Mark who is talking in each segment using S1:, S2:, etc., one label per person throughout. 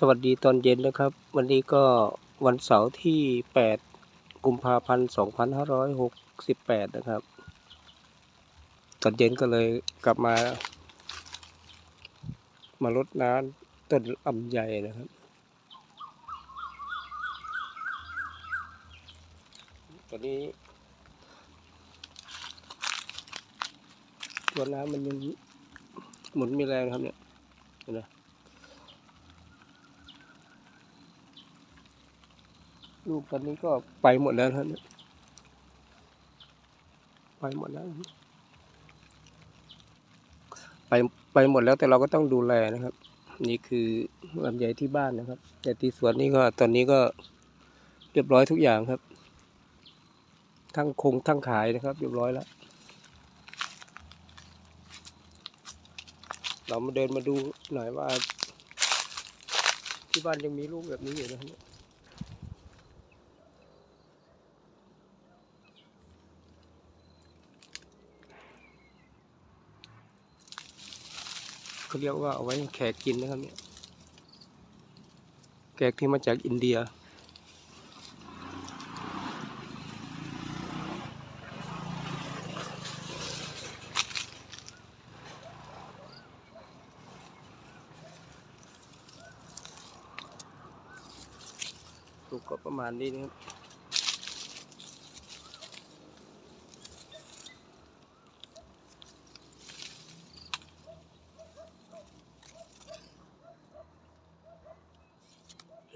S1: สวัสดีตอนเย็นนะครับ วันนี้ก็วันเสาร์ที่ 8 กุมภาพันธ์ 2568 นะครับ ตอนเย็นก็เลยกลับมา มารดน้ำต้นลำไยนะครับ ตอนนี้ ตัวน้ำมันยังหมุนมีแรงครับเนี่ยเห็นไหม ลูกตอนนี้ก็ไปหมดแล้วนะครับเนี่ยไปหมดแล้ว ไปไปหมดแล้วแต่เราก็ต้องดูแลนะครับ นี่คือลำไยที่บ้านนะครับ แต่ที่สวนนี่ก็ตอนนี้ก็เรียบร้อยทุกอย่างครับ ทั้งคงทั้งขายนะครับ เรียบร้อยแล้วเรามาเดินมาดูหน่อยว่า ที่บ้านยังมีลูกแบบนี้อยู่นะครับ เขาเรียกว่าเอาไว้แขกกินนะครับเนี่ยแขกที่มาจากอินเดียลูกก็ประมาณนี้นะครับ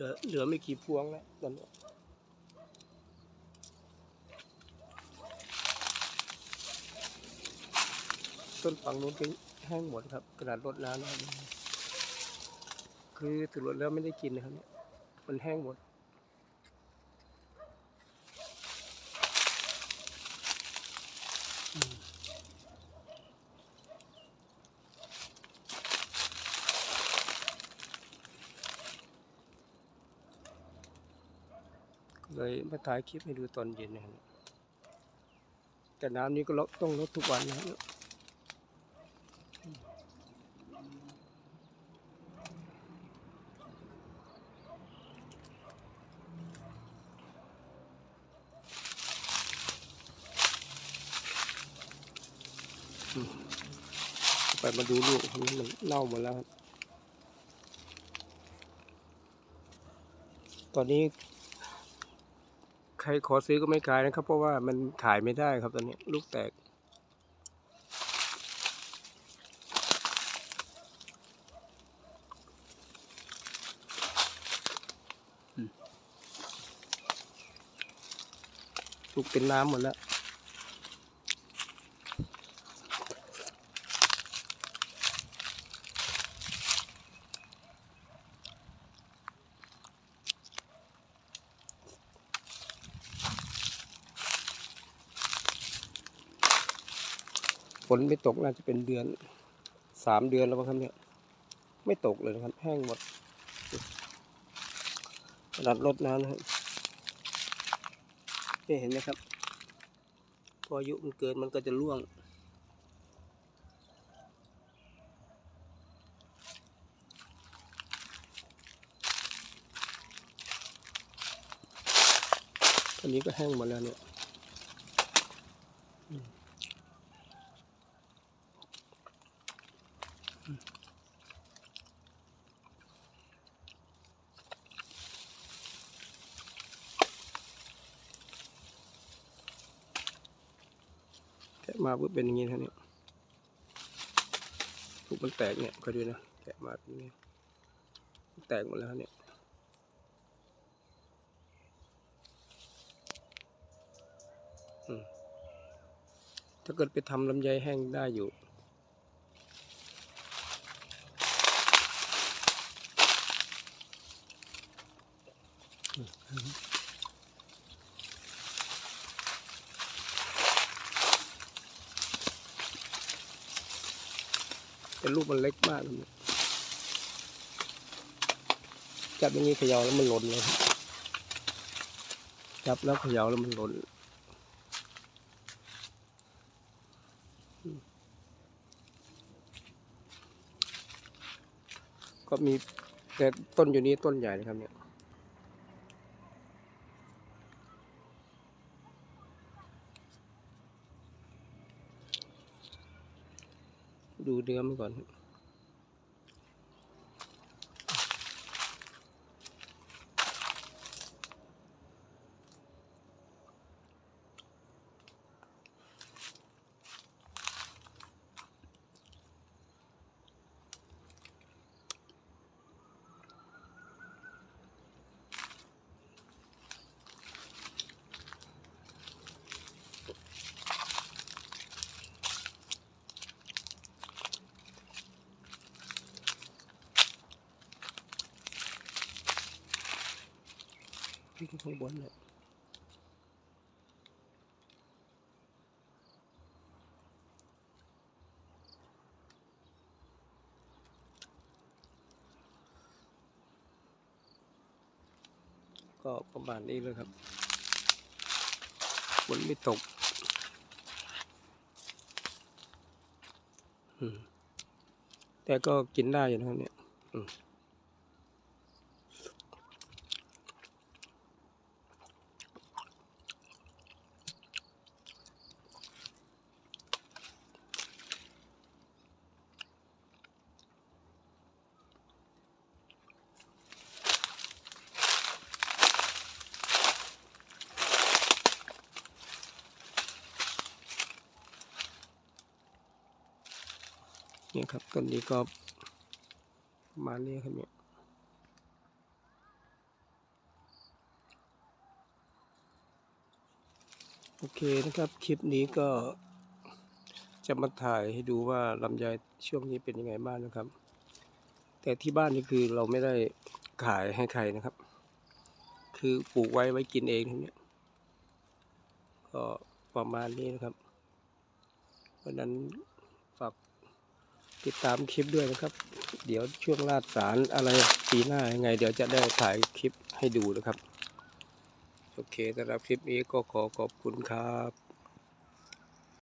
S1: ลือเหลือไม่กี่พวงแล้วตอนนี้ต้นฝั่งนู้นก็แห้งหมดครับกระดาษรดน้ำนะครับคือถือรดแล้วไม่ได้กินนะครับเนี่ยมันแห้งหมด เลยมาถ่ายคลิปให้ดูตอนเย็นนะครับแต่น้ำนี้ก็ลดต้องลดทุกวันนะครับไปมาดูลูกมันเน่าหมดแล้ว ตอนนี้ ใครขอซื้อก็ไม่ขายนะครับ เพราะว่ามันขายไม่ได้ครับตอนนี้ลูกแตก ลูกเป็นน้ำหมดแล้ว ฝนไม่ตกน่าจะเป็นเดือนสามเดือนแล้วครับเนี่ยไม่ตกเลยนะครับแห้งหมดขนาดรดน้ำนะครับนี่เห็นไหมครับ พออายุมันเกินมันก็จะร่วง ตอนนี้ก็แห้งหมดแล้วเนี่ย แกะมาปุ๊บเป็นอย่างนี้นะเนี่ยถูกมันแตกเนี่ยก็ดูนะแกะมาเป็นอย่างนี้แตกหมดแล้วเนี่ยถ้าเกิดไปทำลำไยแห้งได้อยู่ แต่ลูกมันเล็กมากเลยเนี่ยจับอย่างนี้เขย่าแล้วมันหล่นเลยครับจับแล้วเขย่าแล้วมันหล่นก็มีแต่ต้นอยู่นี้ต้นใหญ่นะครับเนี่ย ดูเนื้อมันก่อน ขึ้นข้างบนเนี่ยก็ประมาณนี้เลยครับฝนไม่ตกแต่ก็กินได้อยู่นะครับเนี่ย นี่ครับต้นนี้ก็มาณนี้ครับเนี่ยโอเคนะครับ คลิปนี้ก็จะมาถ่ายให้ดูว่าลำไยช่วงนี้เป็นยังไงบ้างนะครับ แต่ที่บ้านนี่คือเราไม่ได้ขายให้ใครนะครับ คือปลูกไว้ไว้กินเองทั้งนี้ก็ประมาณนี้นะครับ เพราะนั้นฝาก ติดตามคลิปด้วยนะครับ เดี๋ยวช่วงลาดสารอะไรปีหน้ายังไง เดี๋ยวจะได้ถ่ายคลิปให้ดูนะครับ โอเคสำหรับคลิปนี้ก็ขอขอบคุณครับ